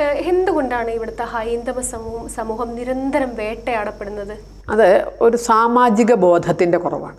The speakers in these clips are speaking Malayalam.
എന്തുകൊണ്ടാണ് ഇവിടുത്തെ ഹൈന്ദവ സമൂഹം സമൂഹം നിരന്തരം വേട്ടയാടപ്പെടുന്നത്? അത് ഒരു സാമാജിക ബോധത്തിന്റെ കുറവാണ്.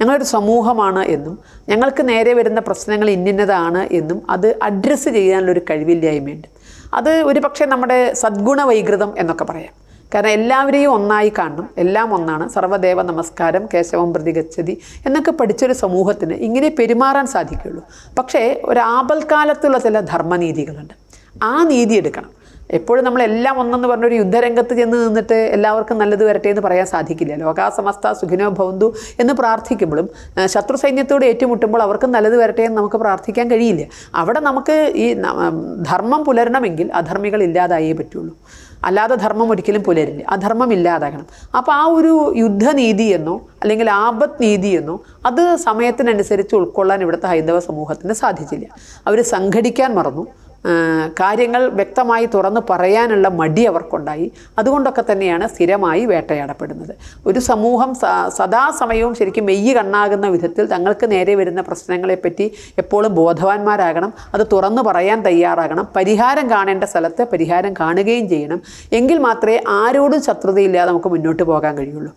ഞങ്ങളൊരു സമൂഹമാണ് എന്നും ഞങ്ങൾക്ക് നേരെ വരുന്ന പ്രശ്നങ്ങൾ ഇന്നിന്നതാണ് എന്നും അത് അഡ്രസ്സ് ചെയ്യാനുള്ളൊരു കഴിവില്ലായ്മയുണ്ട്. അത് ഒരു പക്ഷേ നമ്മുടെ സദ്ഗുണ വൈകൃതം എന്നൊക്കെ പറയാം. കാരണം എല്ലാവരെയും ഒന്നായി കാണണം എല്ലാം ഒന്നാണ്. സർവദേവ നമസ്കാരം കേശവം പ്രതിഗച്ഛതി എന്നൊക്കെ പഠിച്ചൊരു സമൂഹത്തിന് ഇങ്ങനെ പെരുമാറാൻ സാധിക്കുകയുള്ളൂ. പക്ഷേ ഒരു ആപൽക്കാലത്തുള്ള ചില ധർമ്മനീതികളുണ്ട്. ആ നീതി എടുക്കണം. എപ്പോഴും നമ്മളെല്ലാം ഒന്നെന്ന് പറഞ്ഞൊരു യുദ്ധരംഗത്ത് ചെന്ന് നിന്നിട്ട് എല്ലാവർക്കും നല്ലത് വരട്ടെ എന്ന് പറയാൻ സാധിക്കില്ല. ലോകാസമസ്ത സുഖിനോ ഭവന്തു എന്ന് പ്രാർത്ഥിക്കുമ്പോഴും ആ, ശത്രു സൈന്യത്തോട് ഏറ്റുമുട്ടുമ്പോൾ അവർക്കും നല്ലത് വരട്ടെ എന്ന് നമുക്ക് പ്രാർത്ഥിക്കാൻ കഴിയില്ല. അവിടെ നമുക്ക് ഈ ധർമ്മം പുലരണമെങ്കിൽ അധർമ്മികൾ ഇല്ലാതായേ പറ്റുള്ളൂ. അല്ലാതെ ധർമ്മം ഒരിക്കലും പുലരില്ല. അധർമ്മം ഇല്ലാതാകണം. അപ്പോൾ ആ ഒരു യുദ്ധനീതി എന്നോ അല്ലെങ്കിൽ ആപത് നീതി എന്നോ അത് സമയത്തിനനുസരിച്ച് ഉൾക്കൊള്ളാൻ ഇവിടുത്തെ ഹൈന്ദവ സമൂഹത്തിന് സാധിച്ചില്ല. അവർ സംഘടിക്കാൻ മറന്നു. ആ, കാര്യങ്ങൾ വ്യക്തമായി തുറന്ന് പറയാനുള്ള മടി അവർക്കുണ്ടായി. അതുകൊണ്ടൊക്കെ തന്നെയാണ് സ്ഥിരമായി വേട്ടയാടപ്പെടുന്നത്. ഒരു സമൂഹം സദാസമയവും ശരിക്കും മെയ്യ് കണ്ണാകുന്ന വിധത്തിൽ തങ്ങൾക്ക് നേരെ വരുന്ന പ്രശ്നങ്ങളെപ്പറ്റി എപ്പോഴും ബോധവാന്മാരാകണം. അത് തുറന്നു പറയാൻ തയ്യാറാകണം. പരിഹാരം കാണേണ്ട സ്ഥലത്ത് പരിഹാരം കാണുകയും ചെയ്യണം. എങ്കിൽ മാത്രമേ ആരോടും ശത്രുതയില്ലാതെ നമുക്ക് മുന്നോട്ട് പോകാൻ കഴിയുള്ളൂ.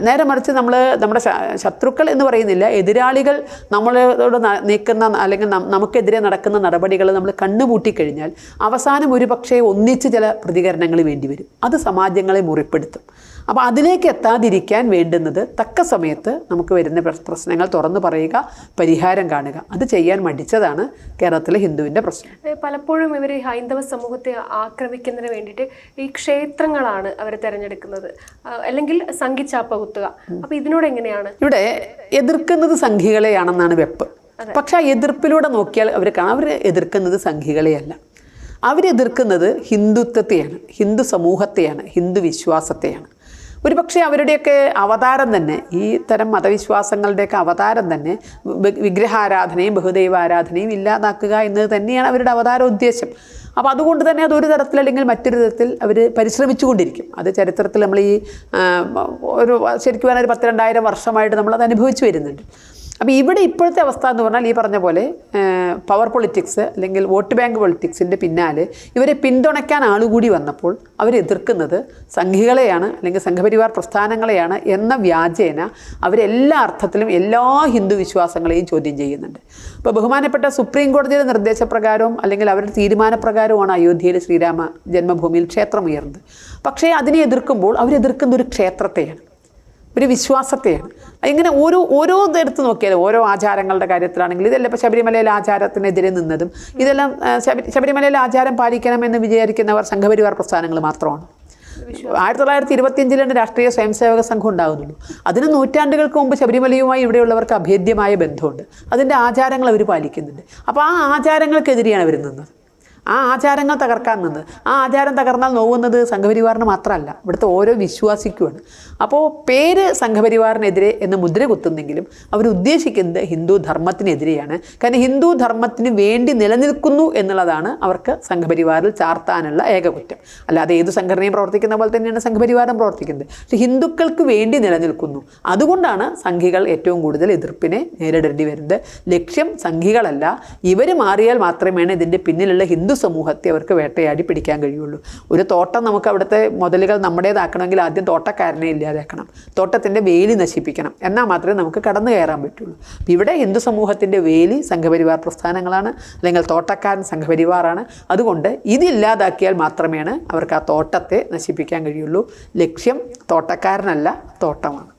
നേരെ മറിച്ച് നമ്മൾ നമ്മുടെ ശത്രുക്കൾ എന്ന് പറയുന്നില്ല. എതിരാളികൾ നമ്മളോട് നീക്കുന്ന അല്ലെങ്കിൽ നമുക്കെതിരെ നടക്കുന്ന നടപടികൾ നമ്മൾ കണ്ണുപൂട്ടി കഴിഞ്ഞാൽ അവസാനം ഒരു പക്ഷേ ഒന്നിച്ച് ചില പ്രതികരണങ്ങൾ വേണ്ടി വരും അത് സമാജങ്ങളെ മുറിപ്പെടുത്തും. അപ്പോൾ അതിലേക്ക് എത്താതിരിക്കാൻ വേണ്ടുന്നത് തക്ക സമയത്ത് നമുക്ക് വരുന്ന പ്ര- പ്രശ്നങ്ങൾ തുറന്നു പറയുക പരിഹാരം കാണുക. അത് ചെയ്യാൻ മടിച്ചതാണ് കേരളത്തിലെ ഹിന്ദുവിന്റെ പ്രശ്നം. പലപ്പോഴും ഇവർ ഹൈന്ദവ സമൂഹത്തെ ആക്രമിക്കുന്നതിന് വേണ്ടിയിട്ട് ഈ ക്ഷേത്രങ്ങളാണ് അവർ തിരഞ്ഞെടുക്കുന്നത്. അല്ലെങ്കിൽ സംഘിച്ചാപ്പ കുത്തുക അപ്പോൾ ഇതിനോട് എങ്ങനെയാണ്? ഇവിടെ എതിർക്കുന്നത് സംഘികളെയാണെന്നാണ് വെപ്പ്. പക്ഷെ ആ എതിർപ്പിലൂടെ നോക്കിയാൽ അവർ അവർ എതിർക്കുന്നത് സംഘികളെയല്ല. അവരെതിർക്കുന്നത് ഹിന്ദുത്വത്തെയാണ് ഹിന്ദു സമൂഹത്തെയാണ് ഹിന്ദു വിശ്വാസത്തെയാണ്. ഒരുപക്ഷെ അവരുടെയൊക്കെ അവതാരം തന്നെ ഈ തരം മതവിശ്വാസങ്ങളുടെയൊക്കെ അവതാരം തന്നെ വിഗ്രഹാരാധനയും ബഹുദൈവ ആരാധനയും ഇല്ലാതാക്കുക എന്നത് തന്നെയാണ് അവരുടെ അവതാര ഉദ്ദേശം അപ്പോൾ അതുകൊണ്ട് തന്നെ അതൊരു തരത്തിൽ അല്ലെങ്കിൽ മറ്റൊരു തരത്തിൽ അവർ പരിശ്രമിച്ചുകൊണ്ടിരിക്കും. അത് ചരിത്രത്തിൽ നമ്മൾ ഈ ഒരു ശരിക്കും പറഞ്ഞാൽ ഒരു പത്തിരണ്ടായിരം വർഷമായിട്ട് നമ്മളത് അനുഭവിച്ചു വരുന്നുണ്ട്. അപ്പോൾ ഇവിടെ ഇപ്പോഴത്തെ അവസ്ഥ എന്ന് പറഞ്ഞാൽ ഈ പറഞ്ഞ പോലെ പവർ പൊളിറ്റിക്സ് അല്ലെങ്കിൽ വോട്ട് ബാങ്ക് പൊളിറ്റിക്സിന്റെ പിന്നാലെ ഇവരെ പിന്തുണയ്ക്കാൻ ആളുകൂടി വന്നപ്പോൾ അവരെതിർക്കുന്നത് സംഘികളെയാണ് അല്ലെങ്കിൽ സംഘപരിവാർ പ്രസ്ഥാനങ്ങളെയാണ് എന്ന വ്യാജേന അവരെല്ലാ അർത്ഥത്തിലും എല്ലാ ഹിന്ദു വിശ്വാസങ്ങളെയും ചോദ്യം ചെയ്യുന്നുണ്ട്. അപ്പോൾ ബഹുമാനപ്പെട്ട സുപ്രീം കോടതിയുടെ നിർദ്ദേശപ്രകാരവും അല്ലെങ്കിൽ അവരുടെ തീരുമാനപ്രകാരവുമാണ് അയോധ്യയിൽ ശ്രീരാമ ജന്മഭൂമിയിൽ ക്ഷേത്രം ഉയർന്നത് പക്ഷേ അതിനെ എതിർക്കുമ്പോൾ അവരെതിർക്കുന്ന ഒരു ക്ഷേത്രത്തെയാണ്. ഒരു വിശ്വാസത്തെയാണ്. ഇങ്ങനെ ഓരോ ഓരോ എടുത്ത് നോക്കിയാലും ഓരോ ആചാരങ്ങളുടെ കാര്യത്തിലാണെങ്കിൽ ഇതെല്ലാം ഇപ്പോൾ ശബരിമലയിലെ ആചാരത്തിനെതിരെ നിന്നതും ഇതെല്ലാം ശബരി ശബരിമലയിലെ ആചാരം പാലിക്കണമെന്ന് വിചാരിക്കുന്നവർ സംഘപരിവാർ പ്രസ്ഥാനങ്ങൾ മാത്രമാണ്. ആയിരത്തി തൊള്ളായിരത്തി ഇരുപത്തിയഞ്ചിലാണ് രാഷ്ട്രീയ സ്വയംസേവക സംഘം ഉണ്ടാകുന്നുള്ളൂ അതിന് നൂറ്റാണ്ടുകൾക്ക് മുമ്പ് ശബരിമലയുമായി ഇവിടെയുള്ളവർക്ക് അഭേദ്യമായ ബന്ധമുണ്ട്. അതിന്റെ ആചാരങ്ങൾ അവർ പാലിക്കുന്നുണ്ട്. അപ്പോൾ ആ ആചാരങ്ങൾക്കെതിരെയാണ് അവർ നിന്നത്. ആ ആചാരങ്ങൾ തകർക്കാൻ നിന്ന്. ആ ആചാരം തകർന്നാൽ നോവുന്നത് സംഘപരിവാറിന് മാത്രമല്ല ഇവിടുത്തെ ഓരോ വിശ്വാസിക്കുമാണ്. അപ്പോൾ പേര് സംഘപരിവാറിനെതിരെ എന്ന് മുദ്ര കുത്തുന്നെങ്കിലും അവർ ഉദ്ദേശിക്കുന്നത് ഹിന്ദു ധർമ്മത്തിനെതിരെയാണ്. കാരണം ഹിന്ദു ധർമ്മത്തിന് വേണ്ടി നിലനിൽക്കുന്നു എന്നുള്ളതാണ് അവർക്ക് സംഘപരിവാറിൽ ചാർത്താനുള്ള ഏക കുറ്റം അല്ലാതെ ഏത് സംഘടനയും പ്രവർത്തിക്കുന്ന പോലെ തന്നെയാണ് സംഘപരിവാരം പ്രവർത്തിക്കുന്നത്. പക്ഷേ ഹിന്ദുക്കൾക്ക് വേണ്ടി നിലനിൽക്കുന്നു. അതുകൊണ്ടാണ് സംഘികൾ ഏറ്റവും കൂടുതൽ എതിർപ്പിനെ നേരിടേണ്ടി വരുന്നത്. ലക്ഷ്യം സംഘികളല്ല. ഇവർ മാറിയാൽ മാത്രമേ ഇതിന്റെ പിന്നിലുള്ള ഹിന്ദു സമൂഹത്തെ അവർക്ക് വേട്ടയാടി പിടിക്കാൻ കഴിയുള്ളൂ. ഒരു തോട്ടം നമുക്ക് അവിടുത്തെ മുതലുകൾ നമ്മുടേതാക്കണമെങ്കിൽ ആദ്യം തോട്ടക്കാരനെ ഇല്ലാതാക്കണം. തോട്ടത്തിന്റെ വേലി നശിപ്പിക്കണം. എന്നാൽ മാത്രമേ നമുക്ക് കടന്നു കയറാൻ പറ്റുള്ളൂ. അപ്പോൾ ഇവിടെ ഹിന്ദു സമൂഹത്തിന്റെ വേലി സംഘപരിവാർ പ്രസ്ഥാനങ്ങളാണ്. അല്ലെങ്കിൽ തോട്ടക്കാരൻ സംഘപരിവാറാണ്. അതുകൊണ്ട് ഇതില്ലാതാക്കിയാൽ മാത്രമേ അവർക്ക് ആ തോട്ടത്തെ നശിപ്പിക്കാൻ കഴിയുള്ളൂ. ലക്ഷ്യം തോട്ടക്കാരനല്ല തോട്ടമാണ്.